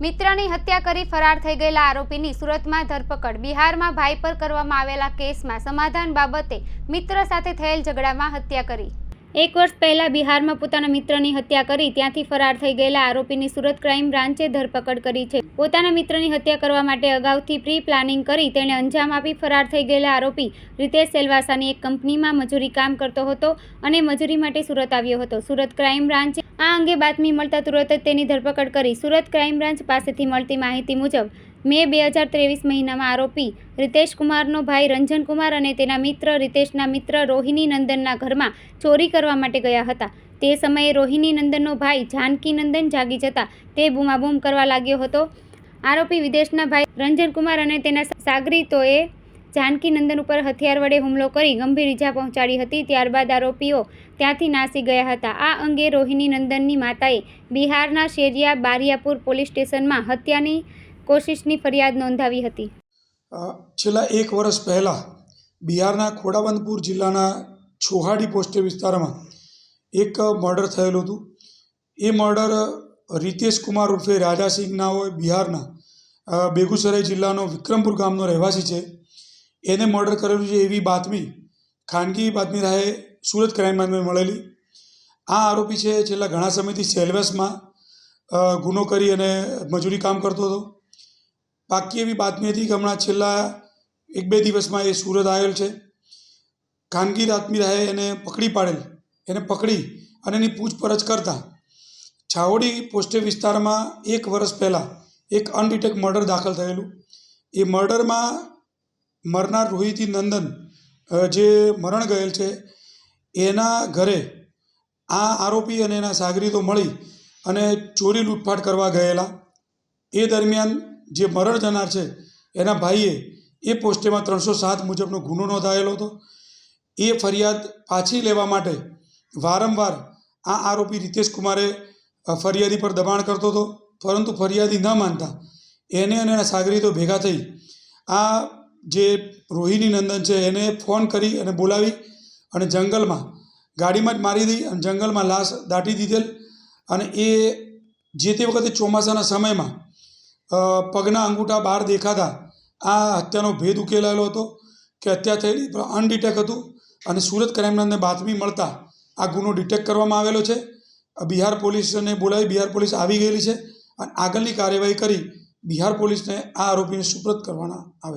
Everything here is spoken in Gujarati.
મિત્રની હત્યા કરી ફરાર થઈ ગયેલા આરોપીની સુરતમાં ધરપકડ. બિહારમાં ભાઈ પર કરવામાં આવેલા કેસમાં સમાધાન બાબતે મિત્ર સાથે થયેલ ઝઘડામાં હત્યા કરી. એક વર્ષ પહેલા બિહારમાં પોતાના મિત્રની હત્યા કરી, ત્યાંથી ફરાર થઈ ગયેલા આરોપીની સુરત ક્રાઇમ બ્રાન્ચે ધરપકડ કરી છે. પોતાના મિત્રની હત્યા કરવા માટે અગાઉથી પ્રી પ્લાનિંગ કરી, તેણે અંજામ આપી ફરાર થઈ ગયેલા આરોપી રીતેશ સેલવાસાની એક કંપનીમાં મજૂરી કામ કરતો હતો અને મજૂરી માટે સુરત આવ્યો હતો. સુરત ક્રાઇમ બ્રાન્ચે આ અંગે બાતમી મળતા તુરત જ તેની ધરપકડ કરી. સુરત ક્રાઇમ બ્રાન્ચ પાસેથી મળતી માહિતી મુજબ મે બે હજાર ત્રેવીસ મહિનામાં આરોપી રિતેશ કુમારનો ભાઈ રંજન કુમાર અને તેના મિત્ર રિતેશના મિત્ર રોહિણી નંદનના ઘરમાં ચોરી કરવા માટે ગયા હતા. તે સમયે રોહિણી નંદનનો ભાઈ જાનકી નંદન જાગી જતા તે બૂમાબૂમ કરવા લાગ્યો હતો. આરોપી વિદેશના ભાઈ રંજન કુમાર અને તેના સાગરીતોએ જાનકી નંદન ઉપર હથિયાર વડે હુમલો કરી ગંભીર ઈજા પહોંચાડી હતી. ત્યારબાદ આરોપીઓ ત્યાંથી નાસી ગયા હતા. આ અંગે રોહિણી નંદનની માતાએ બિહારના શેરિયા બારિયાપુર પોલીસ સ્ટેશનમાં હત્યાની કોશિશની ફરિયાદ નોંધાવી હતી. છેલ્લા એક વર્ષ પહેલાં બિહારના ખોડાબંદપુર જિલ્લાના છોહાડી પોસ્ટે વિસ્તારમાં એક મર્ડર થયેલું હતું. એ મર્ડર રિતેશ કુમાર ઉર્ફે રાજાસિંહ હોય, બિહારના બેગુસરાઈ જિલ્લાનો વિક્રમપુર ગામનો રહેવાસી છે. એને મર્ડર કરેલું છે એવી બાતમી ખાનગી બાતમી રાહે સુરત ક્રાઇમ બ્રાન્ચમાં મળેલી. આ આરોપી છે, છેલ્લા ઘણા સમયથી સેલ્વેસમાં ગુનો કરી અને મજૂરી કામ કરતો હતો. પાકી એવી બાતમી હતી કે હમણાં છેલ્લા એક બે દિવસમાં એ સુરત આવેલ છે. ખાનગી રાતમી રહે એને પકડી પાડેલ. એને પકડી અને એની પૂછપરછ કરતાં છાવડી પોસ્ટે વિસ્તારમાં એક વર્ષ પહેલાં એક અનડિટેક મર્ડર દાખલ થયેલું. એ મર્ડરમાં મરનાર રોહિતી નંદન જે મરણ ગયેલ છે, એના ઘરે આ આરોપી અને એના સાગરીતો મળી અને ચોરી લૂંટફાટ કરવા ગયેલા. એ દરમિયાન જે મરણ જનાર છે, એના ભાઈએ એ પોસ્ટેમાં ત્રણસો સાત મુજબનો ગુનો નોંધાયેલો હતો. એ ફરિયાદ પાછી લેવા માટે વારંવાર આ આરોપી રિતેશ કુમારે ફરિયાદી પર દબાણ કરતો હતો, પરંતુ ફરિયાદી ન માનતા એને અને એના સાગરીતો ભેગા થઈ આ જે રોહિણી નંદન છે, એને ફોન કરી અને બોલાવી અને જંગલમાં ગાડીમાં જ મારી દઈ અને જંગલમાં લાશ દાટી દીધેલ અને એ જે તે વખતે ચોમાસાના સમયમાં પગના અંગૂઠા બહાર દેખાતા. આ હત્યાનો ભેદ ઉકેલાયેલો હતો કે હત્યા થયેલી અનડિટેક હતું અને સુરત ક્રાઇમબ્રાન્ચને બાતમી મળતા આ ગુનો ડિટેક્ટ કરવામાં આવેલો છે. બિહાર પોલીસને બોલાવી બિહાર પોલીસ આવી ગયેલી છે અને આગળની કાર્યવાહી કરી બિહાર પોલીસને આ આરોપીને સુપ્રત કરવાના આવે